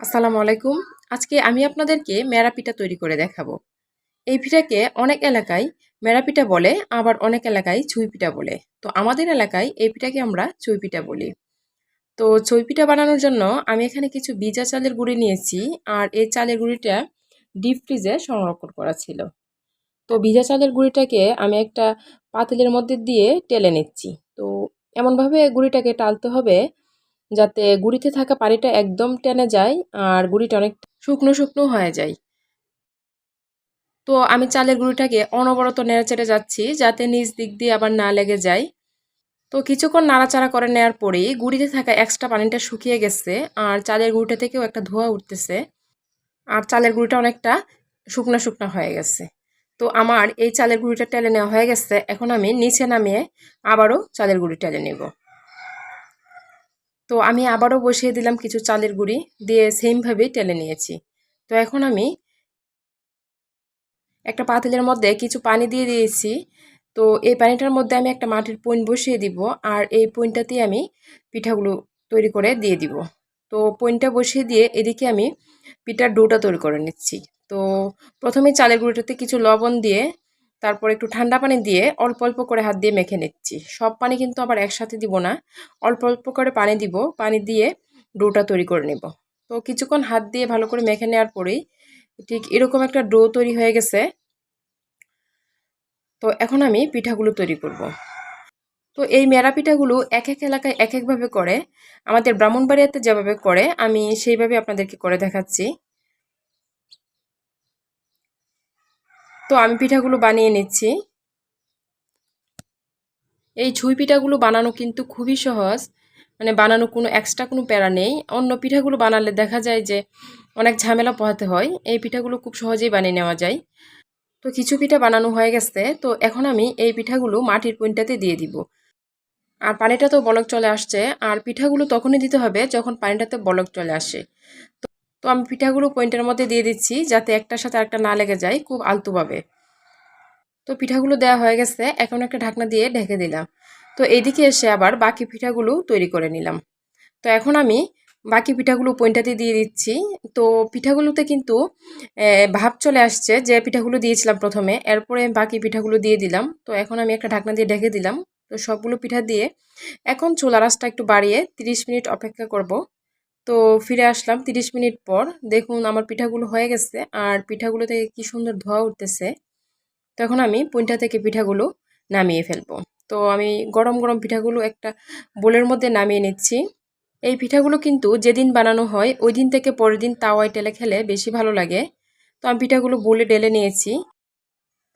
আসসালামু আলাইকুম। আজকে আমি আপনাদেরকে মেরা পিঠা তৈরি করে দেখাবো। এই পিঠাকে অনেক এলাকায় মেরা পিঠা বলে, আবার অনেক এলাকায় ছুঁই পিঠা বলে। তো আমাদের এলাকায় এই পিঠাকে আমরা চুই পিঠা বলি। তো চুই পিঠা বানানোর জন্য আমি এখানে কিছু বিজা চালের গুঁড়ি নিয়েছি, আর এই চালের গুঁড়িটা ডিপ ফ্রিজে সংরক্ষণ করা ছিল। তো ভিজা চালের গুঁড়িটাকে আমি একটা পাতিলের মধ্যে দিয়ে টেলে নিচ্ছি। তো এমনভাবে গুঁড়িটাকে টালতে হবে যাতে গুঁড়িতে থাকা পানিটা একদম টেনে যায় আর গুড়িটা অনেক শুকনো শুকনো হয়ে যায়। তো আমি চালের গুঁড়িটাকে অনবরত নেড়েচেড়ে যাচ্ছি যাতে নিজ দিক দিয়ে আবার না লেগে যায়। তো কিছুক্ষণ নাড়াচাড়া করে নেওয়ার পরেই গুঁড়িতে থাকা এক্সট্রা পানিটা শুকিয়ে গেছে আর চালের গুঁড়িটা থেকেও একটা ধোয়া উঠতেছে আর চালের গুঁড়িটা অনেকটা শুকনা শুকনা হয়ে গেছে। তো আমার এই চালের গুঁড়িটা টেলে নেওয়া হয়ে গেছে, এখন আমি নিচে নামিয়ে আবারও চালের গুঁড়ি টেলে নেব। তো আমি আবারও বসিয়ে দিলাম কিছু চালের গুঁড়ি, দিয়ে সেমভাবেই টেলে নিয়েছি। তো এখন আমি একটা পাতিলের মধ্যে কিছু পানি দিয়ে দিয়েছি। তো এই পানিটার মধ্যে আমি একটা মাটির পইন বসিয়ে দিব, আর এই পইনটাতেই আমি পিঠাগুলো তৈরি করে দিয়ে দিব। তো পইনটা বসিয়ে দিয়ে এদিকে আমি পিঠার ডোটা তৈরি করে নিচ্ছি। তো প্রথমে চালের গুঁড়োটাতে কিছু লবণ দিয়ে তারপর একটু ঠান্ডা পানি দিয়ে অল্প অল্প করে হাত দিয়ে মেখে নিচ্ছি। সব পানি কিন্তু আবার একসাথে দিব না। অল্প অল্প করে পানি দিব, পানি দিয়ে ডোটা তৈরি করে নেব। তো কিছুক্ষণ হাত দিয়ে ভালো করে মেখে নেওয়ার পরেই ঠিক এরকম একটা ডো তৈরি হয়ে গেছে। তো এখন আমি পিঠাগুলো তৈরি করব। তো এই মেরা পিঠাগুলো এক এক এলাকায় এক একভাবে করে, আমাদের ব্রাহ্মণবাড়িয়াতে যেভাবে করে, আমি সেইভাবে আপনাদেরকে করে দেখাচ্ছি। তো আমি পিঠাগুলো বানিয়ে নিচ্ছি। এই ছুঁই পিঠাগুলো বানানো কিন্তু খুবই সহজ। মানে বানানো কোনো এক্সট্রা কোনো প্যারা নেই। অন্য পিঠাগুলো বানালে দেখা যায় যে অনেক ঝামেলা পোহাতে হয়। এই পিঠাগুলো খুব সহজেই বানিয়ে নেওয়া যায়। তো কিছু পিঠা বানানো হয়ে গেছে। তো এখন আমি এই পিঠাগুলো মাটির পইন্টাতে দিয়ে দিব। আর পানিটা তো বলক চলে আসছে। আর পিঠাগুলো তখনই দিতে হবে যখন পানিটাতে বলক চলে আসে। তো আমি পিঠাগুলো পয়েন্টের মধ্যে দিয়ে দিচ্ছি যাতে একটার সাথে একটা না লেগে যায় খুব আলতুভাবে। তো পিঠাগুলো দেওয়া হয়ে গেছে, এখন একটা ঢাকনা দিয়ে ঢেকে দিলাম। তো এদিকে এসে আবার বাকি পিঠাগুলো তৈরি করে নিলাম। তো এখন আমি বাকি পিঠাগুলো পয়েন্টাতে দিয়ে দিচ্ছি। তো পিঠাগুলোতে কিন্তু ভাব চলে আসছে যে পিঠাগুলো দিয়েছিলাম প্রথমে, এরপরে বাকি পিঠাগুলো দিয়ে দিলাম। তো এখন আমি একটা ঢাকনা দিয়ে ঢেকে দিলাম। তো সবগুলো পিঠা দিয়ে এখন চুলা রাসটা একটু বাড়িয়ে 30 মিনিট অপেক্ষা করব। তো ফিরে আসলাম 30 মিনিট পর। দেখুন আমার পিঠাগুলো হয়ে গেছে আর পিঠাগুলো থেকে কি সুন্দর ধোয়া উঠতেছে। তখন আমি পুইনটা থেকে পিঠাগুলো নামিয়ে ফেলব। তো আমি গরম গরম পিঠাগুলো একটা বোলের মধ্যে নামিয়ে নিচ্ছি। এই পিঠাগুলো কিন্তু যেদিন বানানো হয় ওই দিন থেকে পরের দিন তাওয়ায় টেলে খেলে বেশি ভালো লাগে। তো আমি পিঠাগুলো বলে ডেলে নিয়েছি।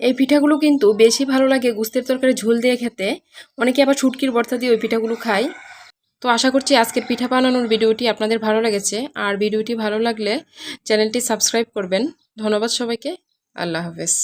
এই পিঠাগুলো কিন্তু বেশি ভালো লাগে গুস্তের তরকারি ঝোল দিয়ে খেতে। অনেকে আবার ছুটকির বর্তা দিয়ে ওই পিঠাগুলো খায়। তো আশা করছি আজকের পিঠা বানানোর ভিডিওটি আপনাদের ভালো লেগেছে। আর ভিডিওটি ভালো লাগলে চ্যানেলটি সাবস্ক্রাইব করবেন। ধন্যবাদ সবাইকে। আল্লাহ হাফেজ।